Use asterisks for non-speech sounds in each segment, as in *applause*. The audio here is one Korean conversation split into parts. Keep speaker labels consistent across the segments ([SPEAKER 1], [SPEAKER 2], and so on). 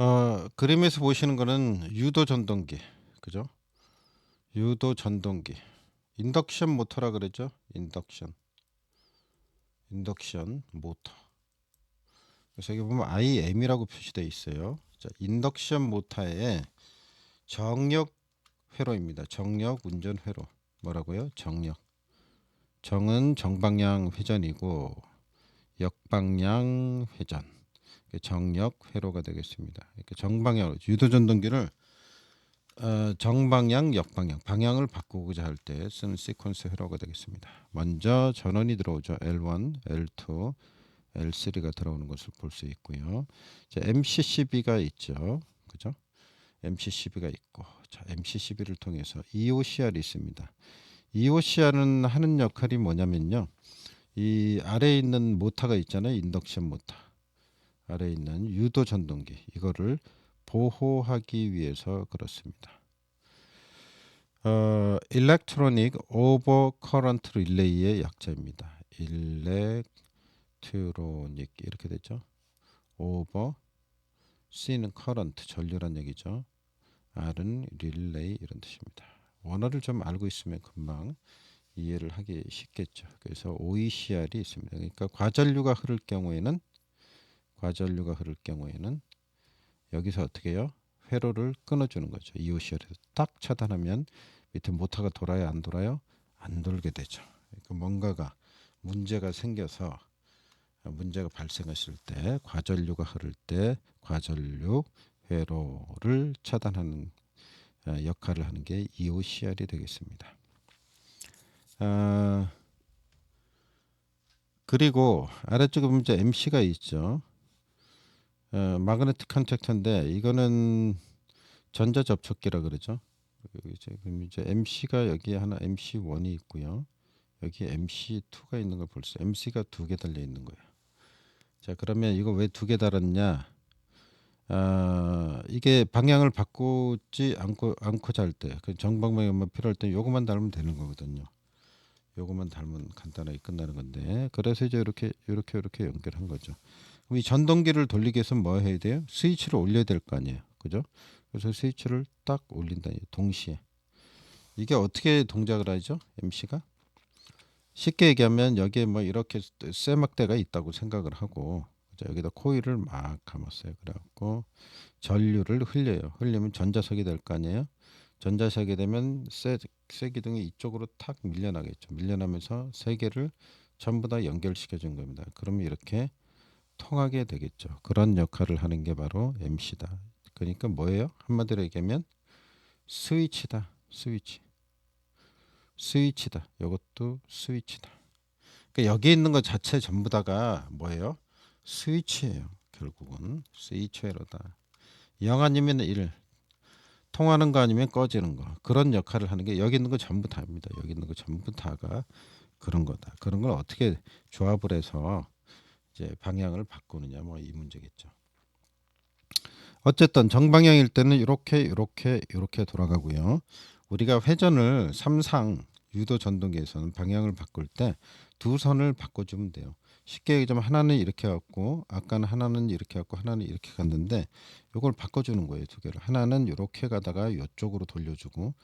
[SPEAKER 1] 어, 그림에서 보시는 거는 유도 전동기, 그죠? 유도 전동기, 인덕션 모터라 그러죠? 인덕션, 인덕션 모터. 그래서 여기 보면 IM이라고 표시되어 있어요. 자, 인덕션 모터의 정력 회로입니다. 정력 운전 회로. 뭐라고요? 정력. 정은 정방향 회전이고 역방향 회전. 정력 회로가 되겠습니다. 이렇게 정방향 유도 전동기를 어, 정방향 역방향 방향을 바꾸고자 할 때 쓰는 시퀀스 회로가 되겠습니다. 먼저 전원이 들어오죠. L1, L2, L3가 들어오는 것을 볼 수 있고요. 자, MCCB가 있죠. 그죠? MCCB가 있고 자, MCCB를 통해서 EOCR이 있습니다. EOCR은 하는 역할이 뭐냐면요. 이 아래에 있는 모터가 있잖아요. 인덕션 모터. 아래에 있는 유도 전동기 이거를 보호하기 위해서 그렇습니다. 어, 일렉트로닉 오버 커런트 릴레이의 약자입니다. 일렉트로닉 이렇게 되죠. 오버 C는 커런트 전류란 얘기죠. R은 릴레이 이런 뜻입니다. 원어를 좀 알고 있으면 금방 이해를 하기 쉽겠죠. 그래서 OECR이 있습니다. 그러니까 과전류가 흐를 경우에는 과전류가 흐를 경우에는 여기서 어떻게 해요? 회로를 끊어주는 거죠. EOCR에서 딱 차단하면 밑에 모터가 돌아요, 안 돌아요? 안 돌게 되죠. 그러니까 뭔가가 문제가 생겨서 문제가 발생했을 때 과전류가 흐를 때 과전류 회로를 차단하는 어, 역할을 하는 게 EOCR이 되겠습니다. 아, 그리고 아래쪽에 보면 MC가 있죠. 어, 마그네틱 컨택터인데 이거는 전자 접촉기라 그러죠. 이제 그럼 이제 MC가 여기에 하나 MC1이 있고요. 여기 MC2가 있는 걸 볼 수. MC가 두 개 달려 있는 거예요. 자 그러면 이거 왜 두 개 달았냐? 아 이게 방향을 바꾸지 않고 않고 잘 때, 그 정방향만 필요할 때 요것만 달면 되는 거거든요. 요것만 달면 간단하게 끝나는 건데 그래서 이제 이렇게 이렇게 이렇게 연결한 거죠. 그럼 이 전동기를 돌리기 위해서 뭐 해야 돼요? 스위치를 올려야 될 거 아니에요. 그죠? 그래서 스위치를 딱 올린다. 동시에. 이게 어떻게 동작을 하죠? MC가? 쉽게 얘기하면 여기에 뭐 이렇게 쇠막대가 있다고 생각을 하고 자, 여기다 코일을 막 감았어요. 그래갖고 전류를 흘려요. 흘리면 전자석이 될 거 아니에요. 전자석이 되면 쇠, 쇠 기둥이 이쪽으로 탁 밀려나겠죠. 밀려나면서 세 개를 전부 다 연결시켜 준 겁니다. 그러면 이렇게 통하게 되겠죠. 그런 역할을 하는 게 바로 MC다. 그러니까 뭐예요? 한마디로 얘기하면 스위치다. 스위치. 스위치다. 이것도 스위치다. 그러니까 여기 있는 것 자체 전부 다가 뭐예요? 스위치예요. 결국은. 0 아니면 1. 통하는 거 아니면 꺼지는 거. 그런 역할을 하는 게 여기 있는 거 전부 다입니다. 여기 있는 거 전부 다가 그런 거다. 그런 걸 어떻게 조합을 해서 이제 방향을 바꾸느냐 뭐 이 문제겠죠. 어쨌든 정방향일 때는 이렇게 이렇게 이렇게 돌아가고요. 우리가 회전을 삼상 유도 전동기에서는 방향을 바꿀 때 두 선을 바꿔주면 돼요. 쉽게 얘기하면 하나는 이렇게 갖고 아까는 하나는 이렇게 갖고 하나는 이렇게 갔는데 이걸 바꿔주는 거예요 두 개를 하나는 이렇게 가다가 이쪽으로 돌려주고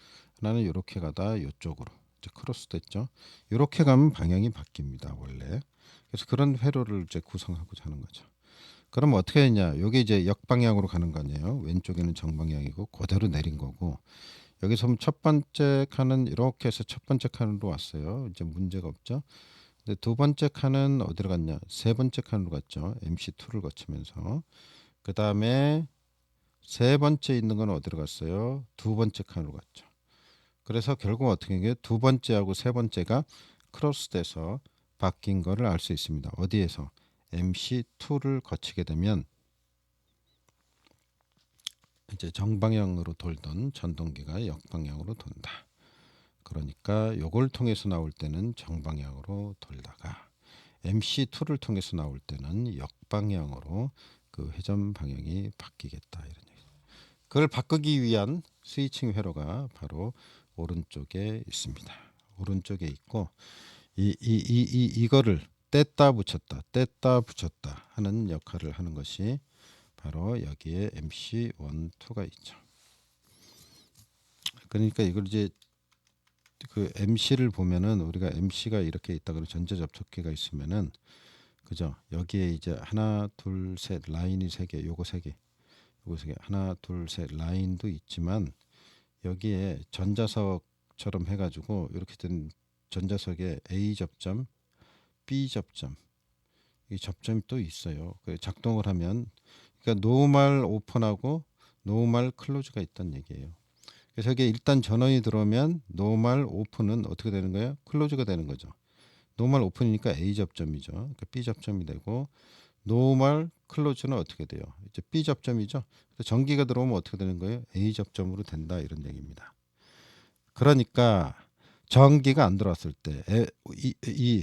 [SPEAKER 1] 하나는 이렇게 가다 이쪽으로 이제 크로스 됐죠 이렇게 가면 방향이 바뀝니다 원래 그래서 그런 회로를 이제 구성하고자 하는 거죠. 그럼 어떻게 했냐? 여기 이제 역방향으로 가는 거 아니에요? 왼쪽에는 정방향이고 그대로 내린 거고 여기서 첫 번째 칸은 이렇게 해서 첫 번째 칸으로 왔어요. 이제 문제가 없죠. 근데 두 번째 칸은 어디로 갔냐? 세 번째 칸으로 갔죠. MC2를 거치면서 그 다음에 세 번째 있는 건 어디로 갔어요? 두 번째 칸으로 갔죠. 그래서 결국 어떻게 된두 번째하고 세 번째가 크로스돼서 바뀐 거를 알수 있습니다. 어디에서 MC2를 거치게 되면 이제 정방향으로 돌던 전동기가 역방향으로 돈다. 그러니까 요걸 통해서 나올 때는 정방향으로 돌다가 MC2를 통해서 나올 때는 역방향으로 그 회전 방향이 바뀌겠다 이런 얘기. 그걸 바꾸기 위한 스위칭 회로가 바로 오른쪽에 있습니다. 오른쪽에 있고 이, 이, 이, 이, 이거를 뗐다 붙였다, 뗐다 붙였다 하는 역할을 하는 것이 바로 여기에 MC 1, 2가 있죠. 그러니까 이걸 이제 그 MC를 보면은 우리가 MC가 이렇게 있다 그러면 전자 접촉기가 있으면은 그죠? 여기에 이제 하나, 둘, 셋 라인이 세 개, 요거 세 개, 요거 세 개, 하나, 둘, 셋 라인도 있지만 여기에 전자석처럼 해가지고 이렇게 된 전자석에 A 접점, B 접점, 이 접점이 또 있어요. 그 작동을 하면 그러니까 노멀 오픈하고 노멀 클로즈가 있다는 얘기예요. 그래서 이게 일단 전원이 들어오면 노멀 오픈은 어떻게 되는 거예요? 클로즈가 되는 거죠. 노멀 오픈이니까 A 접점이죠. 그러니까 B 접점이 되고 노멀 클로즈는 어떻게 돼요? 이제 B 접점이죠. 전기가 들어오면 어떻게 되는 거예요? A 접점으로 된다 이런 얘기입니다. 그러니까 전기가 안 들어왔을 때 이, 이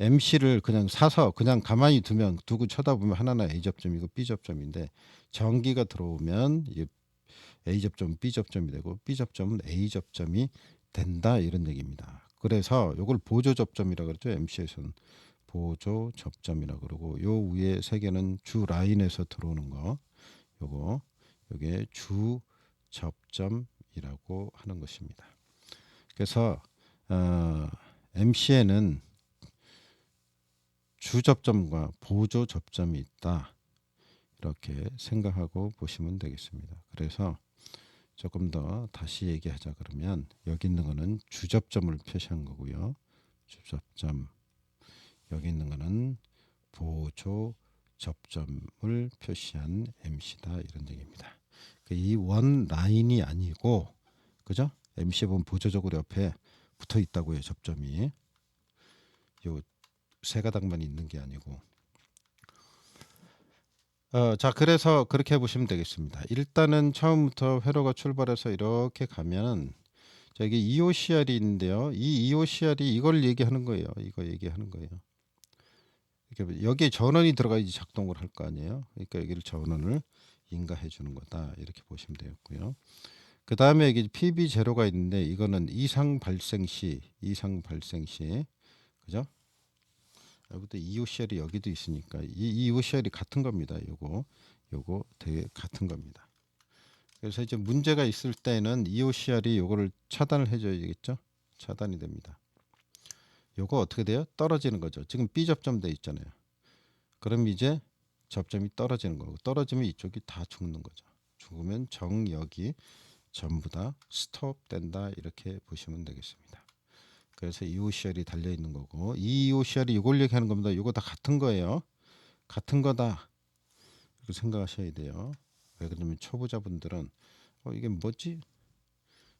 [SPEAKER 1] MC를 그냥 사서 그냥 가만히 두면 두고 쳐다보면 하나는 A 접점이고 B 접점인데 전기가 들어오면 이 A 접점 B 접점이 되고 B 접점은 A 접점이 된다 이런 얘기입니다. 그래서 요걸 보조 접점이라 그러죠. MC에서는 보조 접점이라 그러고 요 위에 세 개는 주 라인에서 들어오는 거 요거 요게 주 접점이라고 하는 것입니다. 그래서 어, MC에는 주 접점과 보조 접점이 있다. 이렇게 생각하고 보시면 되겠습니다. 그래서 조금 더 다시 얘기하자 그러면 여기 있는 거는 주접점을 표시한 거고요. 주접점 여기 있는 거는 보조 접점을 표시한 MC다 이런 얘기입니다. 그이원 라인이 아니고 그죠? MC 보면 보조적으로 옆에 붙어 있다고요. 접점이 요 세 가닥만 있는 게 아니고 어, 자 그래서 그렇게 보시면 되겠습니다. 일단은 처음부터 회로가 출발해서 이렇게 가면 저기 EOCR이 있는데요. 이 EOCR이 이걸 얘기하는 거예요. 이거 얘기하는 거예요. 이렇게 여기에 전원이 들어가야지 작동을 할 거 아니에요. 그러니까 여기를 전원을 인가해 주는 거다 이렇게 보시면 되겠고요. 그 다음에 여기 PB 제로가 있는데 이거는 이상 발생 시 이상 발생 시 그죠? 여기도 EOCL이 여기도 있으니까 이 EOCL이 같은 겁니다. 요거 요거 되게 같은 겁니다. 그래서 이제 문제가 있을 때는 EOCR이 요거를 차단을 해줘야 되겠죠. 차단이 됩니다. 요거 어떻게 돼요? 떨어지는 거죠. 지금 B 접점 돼 있잖아요. 그럼 이제 접점이 떨어지는 거고 떨어지면 이쪽이 다 죽는 거죠. 죽으면 정역이 전부 다 스톱 된다 이렇게 보시면 되겠습니다. 그래서 EOCR이 달려 있는 거고 이 EOCR이 이걸 얘기하는 겁니다. 이거 다 같은 거예요. 같은 거다. 이렇게 생각하셔야 돼요. 왜 그러냐면 초보자분들은 어, 이게 뭐지?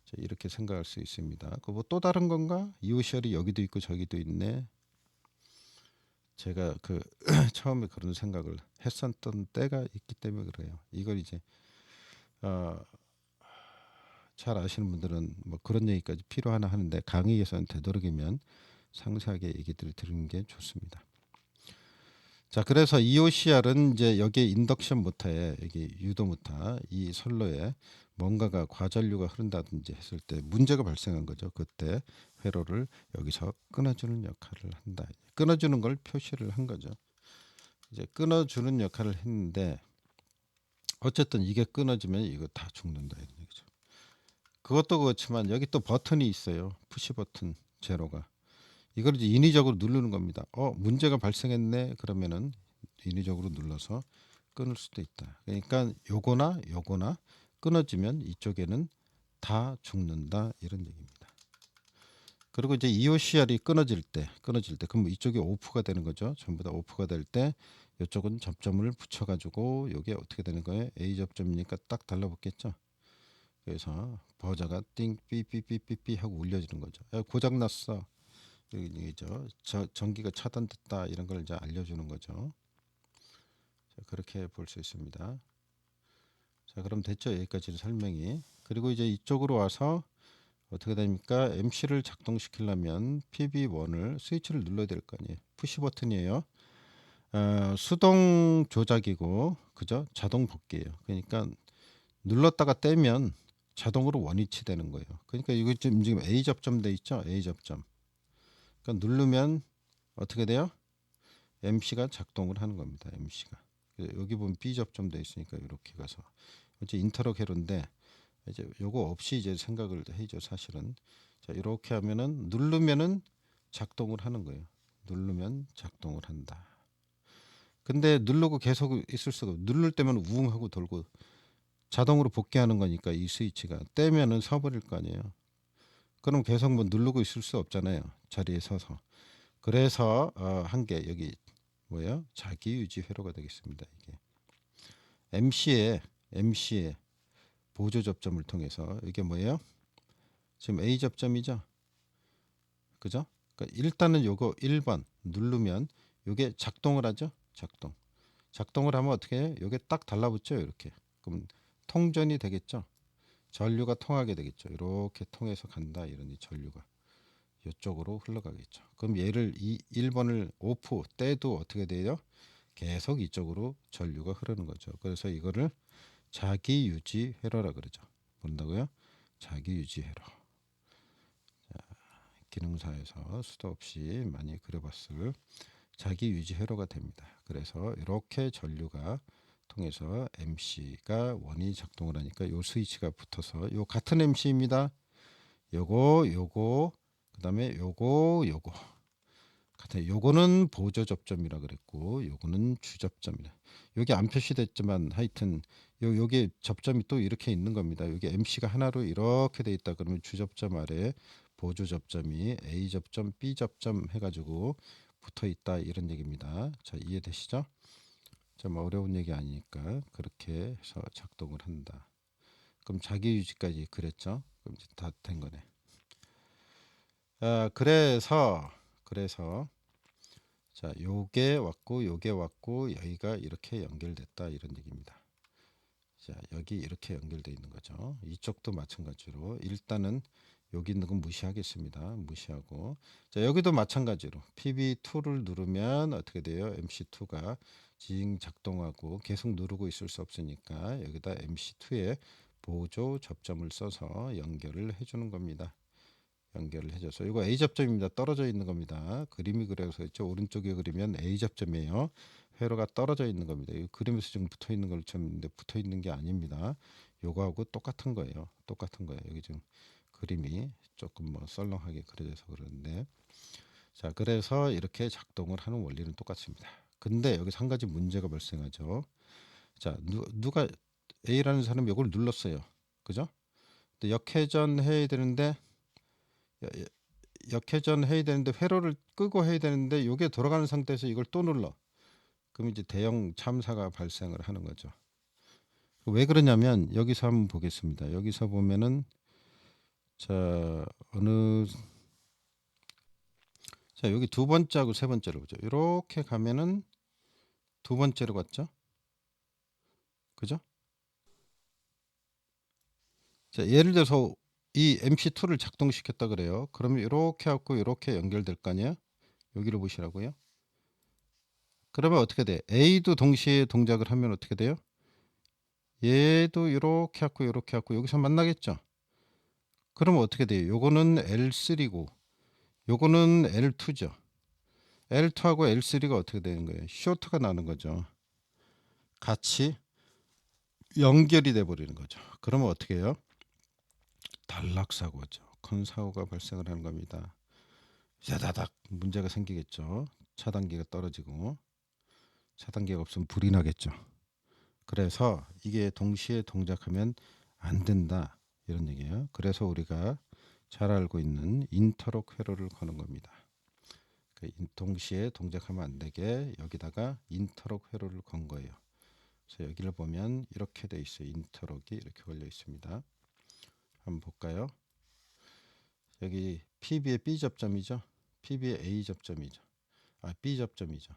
[SPEAKER 1] 자, 이렇게 생각할 수 있습니다. 그뭐또 다른 건가? EOCR이 여기도 있고 저기도 있네. 제가 그 *clears throat* 처음에 그런 생각을 했었던 때가 있기 때문에 그래요. 이걸 이제 어, 잘 아시는 분들은 뭐 그런 얘기까지 필요하나 하는데 강의에서는 되도록이면 상세하게 얘기들을 드리는 게 좋습니다. 자, 그래서 EOCR은 이제 여기에 인덕션 모터에 여기 유도 모터 이 선로에 뭔가가 과전류가 흐른다든지 했을 때 문제가 발생한 거죠. 그때 회로를 여기서 끊어주는 역할을 한다. 끊어주는 걸 표시를 한 거죠. 이제 끊어주는 역할을 했는데 어쨌든 이게 끊어지면 이거 다 죽는다. 그것도 그렇지만 여기 또 버튼이 있어요. 푸시 버튼 제로가. 이걸 이제 인위적으로 누르는 겁니다. 어 문제가 발생했네 그러면은 인위적으로 눌러서 끊을 수도 있다. 그러니까 요거나 요거나 끊어지면 이쪽에는 다 죽는다 이런 얘기입니다. 그리고 이제 EOCR이 끊어질 때 끊어질 때 그럼 이쪽이 오프가 되는 거죠. 전부 다 오프가 될 때 이쪽은 접점을 붙여가지고 이게 어떻게 되는 거예요? A 접점이니까 딱 달라붙겠죠. 그래서 버자가 띵 삐삐삐삐삐 하고 울려지는 거죠. 야, 고장 났어. 이죠. 저 전기가 차단됐다 이런 걸 이제 알려주는 거죠. 자, 그렇게 볼 수 있습니다. 자, 그럼 됐죠. 여기까지 설명이. 그리고 이제 이쪽으로 와서 어떻게 됩니까? MC를 작동시키려면 PB1을 스위치를 눌러야 될 거 아니에요. 푸시 버튼이에요. 어, 수동 조작이고 그죠? 자동 복귀예요. 그러니까 눌렀다가 떼면 자동으로 원위치 되는 거예요. 그러니까 이거 지금 지금 A 접점 돼 있죠? A 접점. 그러니까 누르면 어떻게 돼요? MC가 작동을 하는 겁니다. MC가. 그 여기 보면 B 접점 돼 있으니까 이렇게 가서 이제 인터럭 회로인데 이제 요거 없이 이제 생각을 해죠 사실은 자 이렇게 하면은 누르면은 작동을 하는 거예요 누르면 작동을 한다 근데 누르고 계속 있을 수가 없 누를 때면 우웅 하고 돌고 자동으로 복귀하는 거니까 이 스위치가 떼면은 서버릴 거 아니에요 그럼 계속 뭐 누르고 있을 수 없잖아요 자리에 서서 그래서 어, 한개 여기 뭐예요 자기 유지 회로가 되겠습니다 이게 MC의 MC의 보조 접점을 통해서 이게 뭐예요? 지금 A 접점이죠. 그죠? 그러니까 일단은 요거 1번 누르면 요게 작동을 하죠. 작동. 작동을 하면 어떻게 해요? 요게 딱 달라붙죠. 이렇게. 그럼 통전이 되겠죠. 전류가 통하게 되겠죠. 이렇게 통해서 간다 이러니 전류가 이쪽으로 흘러가겠죠. 그럼 얘를 이 1번을 오프 떼도 어떻게 돼요? 계속 이쪽으로 전류가 흐르는 거죠. 그래서 이거를 자기 유지 회로라 그러죠. 뭔다고요? 자기 유지 회로. 자, 기능사에서 수도 없이 많이 그려봤을 자기 유지 회로가 됩니다. 그래서 이렇게 전류가 통해서 MC가 원이 작동을 하니까 요 스위치가 붙어서 요 같은 MC입니다. 요거 요거 그다음에 요거 요거 같아요. 요거는 보조 접점이라 그랬고 요거는 주접점이라. 여기 안 표시됐지만 하여튼 요 요게 접점이 또 이렇게 있는 겁니다. 여기 MC가 하나로 이렇게 돼 있다 그러면 주접점 아래 보조 접점이 A 접점, B 접점 해 가지고 붙어 있다 이런 얘기입니다. 자 이해되시죠? 좀 어려운 얘기 아니니까 그렇게 해서 작동을 한다. 그럼 자기 유지까지 그랬죠? 그럼 이제 다 된 거네. 아 그래서 그래서 자 요게 왔고 요게 왔고 여기가 이렇게 연결됐다 이런 얘기입니다. 자 여기 이렇게 연결돼 있는 거죠. 이쪽도 마찬가지로 일단은 여기 있는 건 무시하겠습니다. 무시하고 자 여기도 마찬가지로 PB2를 누르면 어떻게 돼요? MC2가 징 작동하고 계속 누르고 있을 수 없으니까 여기다 MC2에 보조 접점을 써서 연결을 해주는 겁니다. 연결을 해줘서 이거 A 접점입니다. 떨어져 있는 겁니다. 그림이 그래서 있죠. 오른쪽에 그리면 A 접점이에요. 회로가 떨어져 있는 겁니다. 이 그림에서 지금 붙어 있는 걸 쳤는데 붙어 있는 게 아닙니다. 요거하고 똑같은 거예요. 똑같은 거예요. 여기 지금 그림이 조금 뭐 썰렁하게 그려져서 그러는데 자 그래서 이렇게 작동을 하는 원리는 똑같습니다. 근데 여기서 한 가지 문제가 발생하죠. 자 누, 누가 A라는 사람이 이걸 눌렀어요. 그죠? 근데 역회전 해야 되는데 역회전 해야 되는데 회로를 끄고 해야 되는데 이게 돌아가는 상태에서 이걸 또 눌러. 그럼 이제 대형 참사가 발생을 하는 거죠. 왜 그러냐면 여기서 한번 보겠습니다. 여기서 보면은 자 어느 자 여기 두 번째하고 세 번째로 보죠. 이렇게 가면은 두 번째로 갔죠. 그죠? 자 예를 들어서 이 MC2를 작동시켰다 그래요. 그러면 이렇게 하고 이렇게 연결될 거 아니에요? 여기를 보시라고요. 그러면 어떻게 돼? A도 동시에 동작을 하면 어떻게 돼요? 얘도 이렇게 하고 이렇게 하고 여기서 만나겠죠. 그러면 어떻게 돼요? 요거는 L3고 요거는 L2죠. L2하고 L3가 어떻게 되는 거예요? 쇼트가 나는 거죠. 같이 연결이 돼 버리는 거죠. 그러면 어떻게 해요? 단락 사고죠. 큰 사고가 발생을 하는 겁니다. 야다닥 문제가 생기겠죠. 차단기가 떨어지고 차단기가 없으면 불이 나겠죠. 그래서 이게 동시에 동작하면 안 된다 이런 얘기예요. 그래서 우리가 잘 알고 있는 인터록 회로를 거는 겁니다. 그 인- 동시에 동작하면 안 되게 여기다가 인터록 회로를 건 거예요. 그래서 여기를 보면 이렇게 돼 있어요. 인터록이 이렇게 걸려 있습니다. 한번 볼까요? 여기 PB의 B 접점이죠. PB의 A 접점이죠. 아 B 접점이죠.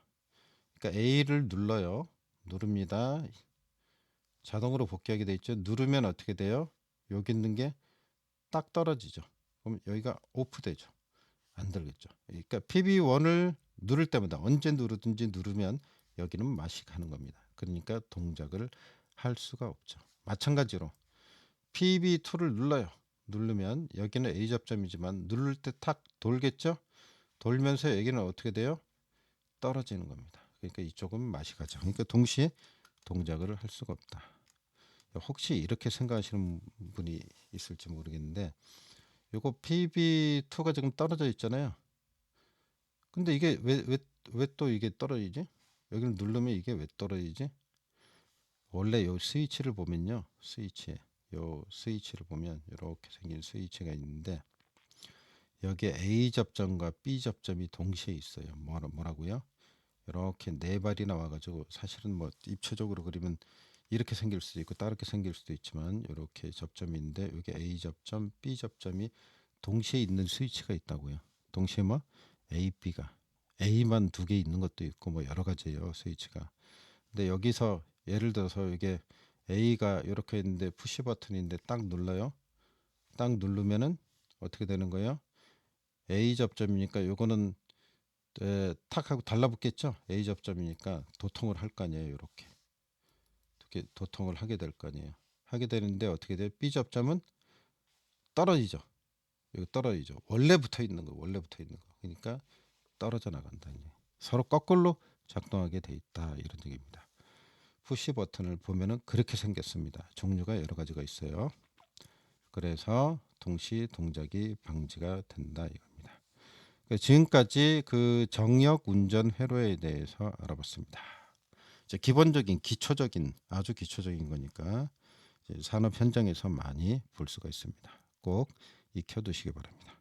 [SPEAKER 1] 그러니까 A를 눌러요. 누릅니다. 자동으로 복귀하게 돼 있죠. 누르면 어떻게 돼요? 여기 있는 게 딱 떨어지죠. 그럼 여기가 오프 되죠. 안 들겠죠. 그러니까 PB1을 누를 때마다 언제 누르든지 누르면 여기는 맛이 가는 겁니다. 그러니까 동작을 할 수가 없죠. 마찬가지로 PB2를 눌러요. 누르면 여기는 A 접점이지만 누를 때 탁 돌겠죠? 돌면서 여기는 어떻게 돼요? 떨어지는 겁니다. 그러니까 이쪽은 맛이 가죠. 그러니까 동시에 동작을 할 수가 없다. 혹시 이렇게 생각하시는 분이 있을지 모르겠는데 요거 PB2가 지금 떨어져 있잖아요. 근데 이게 왜 왜 왜 또 이게 떨어지지? 여기를 누르면 이게 왜 떨어지지? 원래 요 스위치를 보면요. 스위치에 요 스위치를 보면 이렇게 생긴 스위치가 있는데 여기에 A 접점과 B 접점이 동시에 있어요. 뭐라, 뭐라고요? 이렇게 네 발이 나와가지고 사실은 뭐 입체적으로 그리면 이렇게 생길 수도 있고 다르게 생길 수도 있지만 이렇게 접점이 있는데 여기 A 접점, B 접점이 동시에 있는 스위치가 있다고요. 동시에 뭐 A, B가 A만 두 개 있는 것도 있고 뭐 여러 가지예요 스위치가. 근데 여기서 예를 들어서 이게 A가 이렇게 있는데 푸시 버튼인데 딱 눌러요. 딱 누르면은 어떻게 되는 거예요? A 접점이니까 요거는 에, 탁 하고 달라붙겠죠. A 접점이니까 도통을 할 거 아니에요. 이렇게 이렇게 도통을 하게 될 거 아니에요. 하게 되는데 어떻게 돼요? B 접점은 떨어지죠. 여기 떨어지죠. 원래 붙어 있는 거, 원래 붙어 있는 거. 그러니까 떨어져 나간다. 이제. 서로 거꾸로 작동하게 돼 있다 이런 얘기입니다. 푸시 버튼을 보면은 그렇게 생겼습니다. 종류가 여러 가지가 있어요. 그래서 동시 동작이 방지가 된다 이겁니다. 그 지금까지 그 정역 운전 회로에 대해서 알아봤습니다. 이제 기본적인 기초적인 아주 기초적인 거니까 산업 현장에서 많이 볼 수가 있습니다. 꼭 익혀두시기 바랍니다.